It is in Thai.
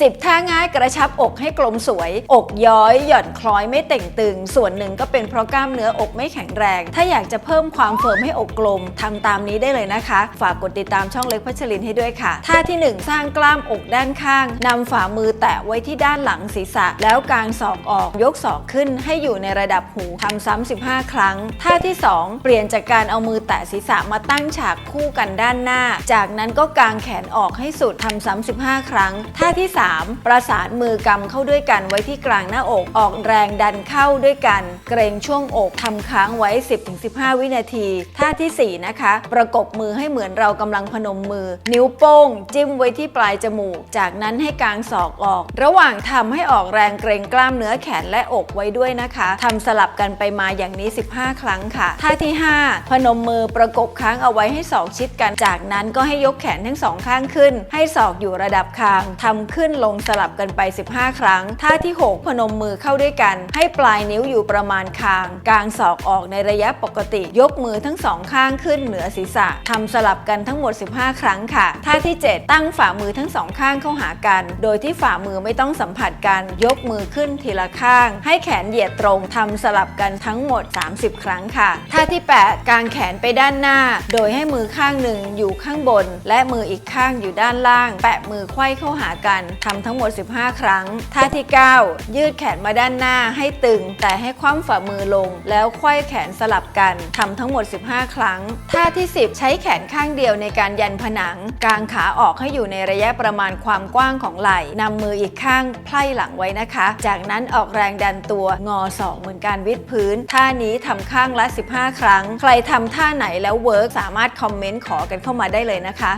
10 ท่าง่ายกระชับอกให้กลมสวย อกย้อย หย่อนคล้อยไม่เต่งตึง ส่วนหนึ่งก็เป็นเพราะกล้ามเนื้ออกไม่แข็งแรง ถ้าอยากจะเพิ่มความเฟิร์มให้อกกลมทำตามนี้ได้เลยนะคะ ฝากกดติดตามช่องเล็กพัชรินให้ด้วยค่ะ ท่าที่ 1 สร้างกล้ามอกด้านข้างนำฝ่ามือแตะไว้ที่ด้านหลังศีรษะ แล้วกางศอกออกยกศอกขึ้นให้อยู่ในระดับหูทำซ้ำ15 ครั้ง ท่าที่ 2 เปลี่ยนจากการเอามือแตะศีรษะมาตั้งฉากคู่กันด้านหน้า จากนั้นก็กางแขนออกให้สุดทำซ้ำ15 ครั้ง ท่าที่3 ประสานมือกำเข้าด้วยกันไว้ที่กลางหน้าอกออกแรงดันเข้าด้วยกัน เกรงช่วงอกทำค้างไว้ 10-15 วินาที ท่าทีสี่ 4 นะคะ ประกบมือให้เหมือนเรากำลังพนมมือ นิ้วโป้ง จิ้มไว้ที่ปลายจมูก จากนั้นให้กางศอกออก ระหว่างทำให้ออกแรงเกรงกล้ามเนื้อแขนและอกไว้ด้วยนะคะทำสลับกันไปมาอย่างนี้ 15 ครั้งค่ะ ท่าที่ 5 พนมมือประกบค้างเอาไว้ให้ศอกชิดกัน จากนั้นก็ให้ยกแขนทั้งสองข้างขึ้น ให้ศอกอยู่ระดับคางทำขึ้นลงสลับกันไป 15 ครั้ง ท่าที่ 6 พนมมือเข้าด้วยกัน ให้ปลายนิ้วอยู่ประมาณคาง กางศอกออกในระยะปกติ ยกมือทั้งสองข้างขึ้นเหนือศีรษะทำสลับกันทั้งหมด 15 ครั้งค่ะ ท่าที่ 7 ตั้งฝ่ามือทั้งสองข้างเข้าหากัน โดยที่ฝ่ามือไม่ต้องสัมผัสกัน ยกมือขึ้นทีละข้าง ให้แขนเหยียดตรงทำสลับกันทั้งหมด 30 ครั้งค่ะ ท่าที่ 8 กางแขนไปด้านหน้า โดยให้มือข้างหนึ่งอยู่ข้างบน และมืออีกข้างอยู่ด้านล่าง แปะมือไขว้เข้าหากันทำทั้งหมด 15 ครั้ง ท่าที่ 9 ยืดแขนมาด้านหน้าให้ตึง แต่ให้คว่ำฝ่ามือลง แล้วไขว้แขนสลับกันทำทั้งหมด 15 ครั้ง ท่าที่ 10 ใช้แขนข้างเดียวในการยันผนัง กางขาออกให้อยู่ในระยะประมาณความกว้างของไหล่นำมืออีกข้างไพล่หลังไว้นะคะ จากนั้นออกแรงดันตัวงอศอกเหมือนการวิดพื้น ท่านี้ทำข้างละ 15 ครั้ง ใครทำท่าไหนแล้วเวิร์กสามารถคอมเมนต์ขอกันเข้ามาได้เลยนะคะ